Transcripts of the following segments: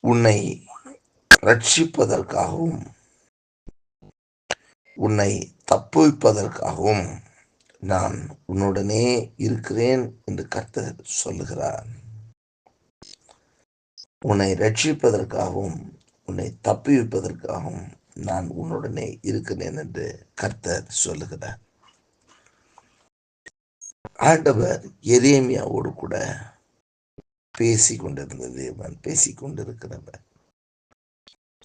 உன்னை ரட்சிப்பதற்காகவும் உன்னை தப்புவிப்பதற்காகவும் நான் உன்னுடனே இருக்கிறேன் என்று கர்த்தர் சொல்லுகிறார். உன்னை ரட்சிப்பதற்காகவும் உன்னை தப்புவிப்பதற்காகவும் நான் உன்னுடனே இருக்கிறேன் என்று கர்த்தர் சொல்லுகிறார். ஆண்டவர் எரேமியாவோடு கூட பேசி கொண்டிருந்த தேவன் பேசி கொண்டிருக்கிறவர்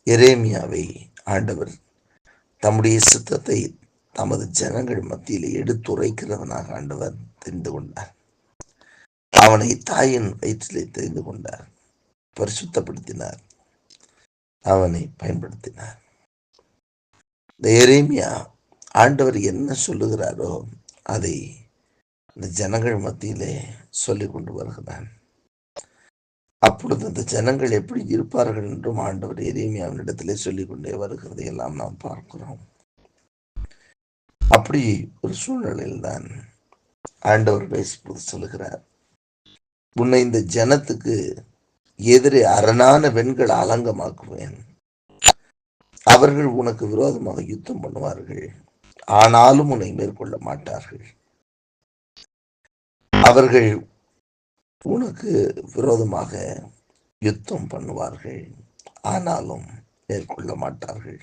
எரேமியாவை ஆண்டவர் தம்முடைய சித்தத்தை தமது ஜனங்கள் மத்தியில் எடுத்துரைக்கிறவனாக ஆண்டவர் தெரிந்து கொண்டார். அவனை தாயின் வயிற்றிலே தெரிந்து கொண்டார். பரிசுத்தப்படுத்தினார். அவனை பயன்படுத்தினார். இந்த எரேமியா ஆண்டவர் என்ன சொல்லுகிறாரோ அதை இந்த ஜனங்கள் மத்தியிலே சொல்லிக் கொண்டு வருகிறான். அப்பொழுது அந்த ஜனங்கள் எப்படி இருப்பார்கள் என்றும் ஆண்டவர் எரியமையாக அவனிடத்திலே சொல்லி கொண்டே வருகிறதை எல்லாம் நாம் பார்க்கிறோம். அப்படி ஒரு சூழ்நிலையில் தான் ஆண்டவர் பேசும்போது சொல்லுகிறார் உன்னை இந்த ஜனத்துக்கு எதிரே அரணான வெண்கள் அலங்கமாக்குவேன் அவர்கள் உனக்கு விரோதமாக யுத்தம் பண்ணுவார்கள். ஆனாலும் உன்னை மேற்கொள்ள மாட்டார்கள். அவர்கள் உனக்கு விரோதமாக யுத்தம் பண்ணுவார்கள். ஆனாலும் மேற்கொள்ள மாட்டார்கள்.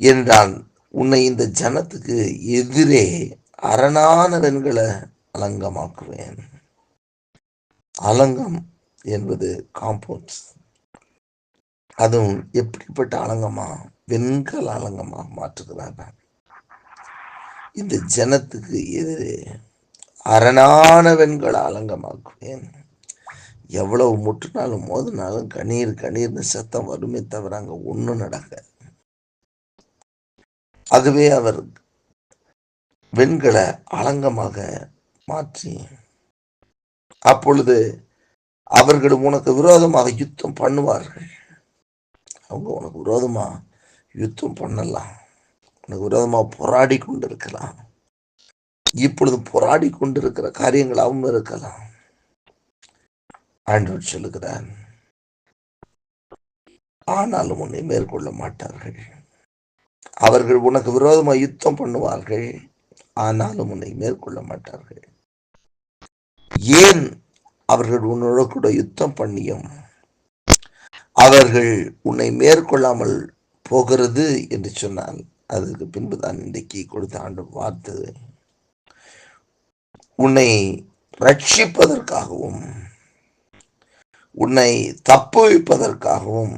என்றால் உன்னை இந்த ஜனத்துக்கு எதிரே அரணான வெண்களை அலங்கமாக்குவேன். அலங்கம் என்பது காம்பவுண்ட்ஸ் அதுவும் எப்படிப்பட்ட அலங்கமா? வெண்கல அலங்கமாக மாற்றுகிறார்கள். இந்த ஜனத்துக்கு எதிரே அரணான வெண்களை அலங்கமாக்குவேன். எவ்வளவு முட்டுனாலும் மோதினாலும் கண்ணீர் கண்ணீர்னு சத்தம் வருமே தவிர அங்க ஒன்றும் நடக்க ஆகவே அவர் வெண்களை அலங்கமாக மாற்றி அப்பொழுது அவர்கள் உனக்கு விரோதமாக யுத்தம் பண்ணுவார்கள். அவங்க உனக்கு விரோதமா யுத்தம் பண்ணலாம். உனக்கு விரோதமா போராடி கொண்டிருக்கலாம். இப்பொழுது போராடி கொண்டிருக்கிற காரியங்களாகவும் இருக்கலாம். ஆண்டவர் சொல்லுகிறார் ஆனாலும் உன்னை மேற்கொள்ள மாட்டார்கள். அவர்கள் உனக்கு விரோதமாக யுத்தம் பண்ணுவார்கள். ஆனாலும் உன்னை மேற்கொள்ள மாட்டார்கள். ஏன் அவர்கள் உன்னோட கூட யுத்தம் பண்ணியும்? அவர்கள் உன்னை மேற்கொள்ளாமல் போகிறது? என்று சொன்னால் அதற்கு பின்புதான் இன்றைக்கு கொடுத்த ஆண்டு வார்த்தை. உன்னை ரட்சிப்பதற்காகவும் உன்னை தப்புவிப்பதற்காகவும்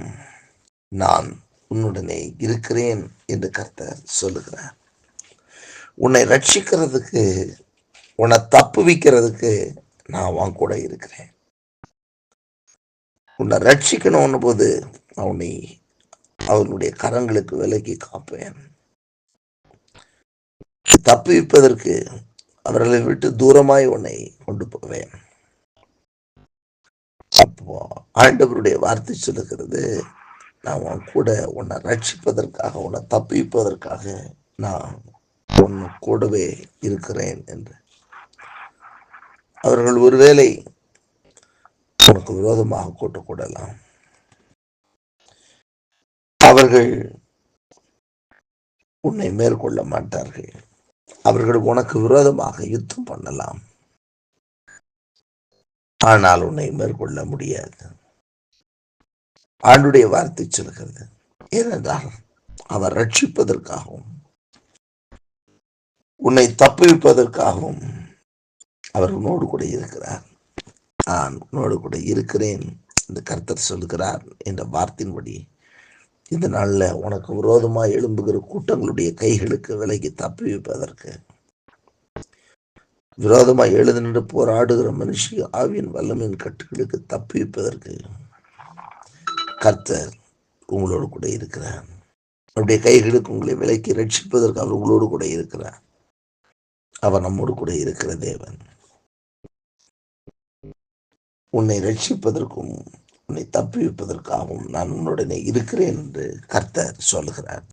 நான் உன்னுடனே இருக்கிறேன் என்று கர்த்தர் சொல்லுகிறார். உன்னை ரட்சிக்கிறதுக்கு உன்னை தப்புவிக்கிறதுக்கு நான் அவன் கூட இருக்கிறேன். உன்னை ரட்சிக்கணும்னு போது அவனை அவனுடைய கரங்களுக்கு விலக்கி காப்பேன். தப்புவிப்பதற்கு அவர்களை விட்டு தூரமாய் உன்னை கொண்டு போவேன். அப்போ ஆண்டவருடைய வார்த்தை சொல்லுகிறது நான் உன் கூட உன்னை ரட்சிப்பதற்காக உன்னை தப்பிப்பதற்காக நான் உன் கூடவே இருக்கிறேன் என்று. அவர்கள் ஒருவேளை உனக்கு விரோதமாக கூட்டக்கூடலாம் அவர்கள் உன்னை மேற்கொள்ள மாட்டார்கள். அவர்கள் உனக்கு விரோதமாக யுத்தம் பண்ணலாம். ஆனால் உன்னை மேற்கொள்ள முடியாது. ஆண்டுடைய வார்த்தை சொல்கிறது ஏனென்றால் அவர் ரட்சிப்பதற்காகவும் உன்னை தப்புவிப்பதற்காகவும் அவர் உன்னோடு கூட இருக்கிறார். நான் உன்னோடு கூட இருக்கிறேன் இந்த கர்த்தர் சொல்கிறார் என்ற வார்த்தையின்படி இந்த நாளில் உனக்கு விரோதமாக எழும்புகிற கூட்டங்களுடைய கைகளுக்கு விலகி தப்பி வைப்பதற்கு விரோதமாக எழுது நின்று போராடுகிற மனுஷி ஆவியின் வல்லமையின் கட்டுகளுக்கு தப்பிப்பதற்கு கர்த்தர் உங்களோடு கூட இருக்கிறார். அவருடைய கைகளுக்கு உங்களை விலக்கி ரட்சிப்பதற்கு அவர் உங்களோடு கூட இருக்கிறார். அவர் நம்மோடு கூட இருக்கிற தேவன். உன்னை ரட்சிப்பதற்கும் உன்னை தப்பிவிப்பதற்காகவும் நான் உன்னுடனே இருக்கிறேன் என்று கர்த்தர் சொல்லுகிறார்.